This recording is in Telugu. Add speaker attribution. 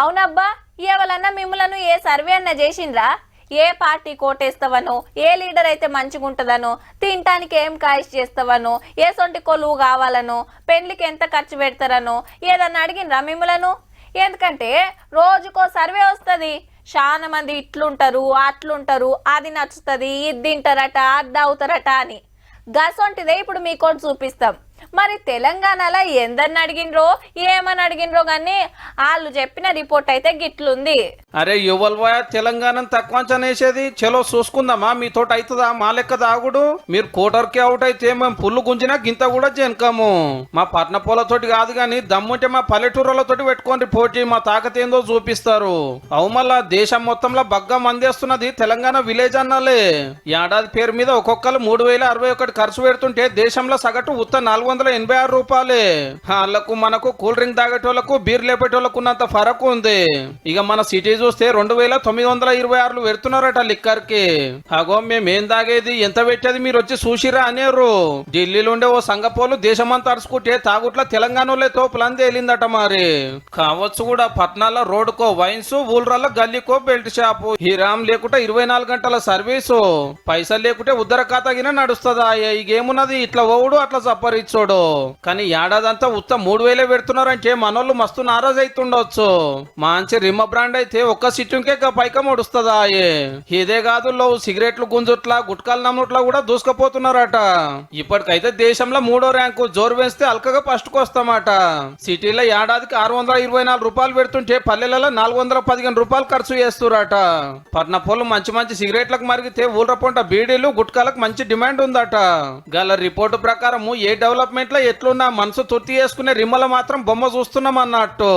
Speaker 1: అవునబ్బా ఎవలన్నా మిమ్మలను ఏ సర్వే అన్న చేసిండ్రా? ఏ పార్టీ కోటేస్తావనో ఏ లీడర్ అయితే మంచిగుంటదనో తినటానికి ఏం కాయిష్ చేస్తావనో ఏ సొంటి కొలువు కావాలనో పెళ్ళికి ఎంత ఖర్చు పెడతారనో ఏదన్నా అడిగినరా మిమ్మలను? ఎందుకంటే రోజుకో సర్వే వస్తుంది. చాలా మంది ఇట్లుంటారు అట్లుంటారు అది నచ్చుతుంది ఇది తింటారట అది అవుతారట అని. గసొంటిదే ఇప్పుడు మీకోటి చూపిస్తాం. మరి తెలంగాణలో ఎందరిని అడిగినరో ఏమని అడిగినరో కానీ వాళ్ళు చెప్పిన రిపోర్ట్ అయితే గిట్లుంది.
Speaker 2: అరే యువల్వయ తెలంగాణ తక్కువ అనేసేది చలో చూసుకుందామా? మీతోటి అవుతుందా మా లెక్క దాగుడు? మీరు కోటర్కి అవుట్ అయితే మేము పుల్లు గుంజినా గింత కూడా జనకము. మా పట్న పూలతోటి కాదు గాని దమ్ముంటే మా పల్లెటూరులతోటి పెట్టుకోండి పోటీ మా తాకత ఏందో చూపిస్తారు. అవు మళ్ళా దేశం మొత్తంలో బగ్గం అందేస్తున్నది తెలంగాణ విలేజ్ అన్నాలే. ఏడాది పేరు మీద ఒక్కొక్కరు మూడు వేల అరవై ఒకటి ఖర్చు పెడుతుంటే దేశంలో సగటు ఉత్త నాలుగు వందల ఎనభై ఆరు రూపాయలే. వాళ్ళకు మనకు కూల్ డ్రింక్ తాగేటోళ్ళకు బీర్ లేపేటోళ్ళకు ఉన్నంత ఫరక్ ఉంది. ఇక మన సిటీ చూస్తే రెండు వేల తొమ్మిది వందల ఇరవై ఆరులు పెడుతున్నారట లిక్కర్కి అగో మేమేం తాగేది? ఎంత పెట్టేది? మీరు వచ్చి చూసిరా అనేరు ఢిల్లీలో ఉండే ఓ సంగపోలు దేశమంతా అరుచుకుంటే తాగుట్ల తెలంగాణలో తోపులని తేలిందట మరి. కావచ్చు కూడా పట్నాల రోడ్కో వైన్స్ ఊళ్ళల్లో గల్లీకో బెల్ట్ షాపు. హిరామ్ లేకుంటే ఇరవై నాలుగు గంటల సర్వీసు. పైసలు లేకుంటే ఉద్దర ఖాతాగిన నడుస్తుందా? ఇగేమున్నది? ఇట్లా ఓవుడు అట్లా సప్పరిచ్చోడు కానీ ఏడాదంతా ఉత్త మూడు వేలే పెడుతున్నారంటే మనోళ్ళు మస్తు నారాజ్ అవుతుండొచ్చు మంచి రిమ్మ బ్రాండ్ అయితే ఒక్క సిట్టింకే పైకం ఒడుస్తుందా ఇదే కాదు లో సిగరెట్లు గుంజుట్లా గుట్కాలు నమ్ముట్లా కూడా దూసుకుపోతున్నారట. ఇప్పటికైతే దేశంలో మూడో ర్యాంకు జోరు వేస్తే అల్కగా ఫస్ట్ వస్తామట సిటీలో ఏడాదికి ఆరు వందల ఇరవై నాలుగు రూపాయలు పెడుతుంటే పల్లెలలో నాలుగు వందల పదిహేను రూపాయలు ఖర్చు చేస్తురట. పట్న మంచి మంచి సిగరెట్లకు మరిగితే ఊళ్ళ బీడీలు గుట్కాలకు మంచి డిమాండ్ ఉందట. గల రిపోర్టు ప్రకారము ఏ డెవలప్మెంట్ లో ఎట్లున్నా మనసు తొత్తి చేసుకునే రిమ్మల మాత్రం బొమ్మ చూస్తున్నాం అన్నట్టు.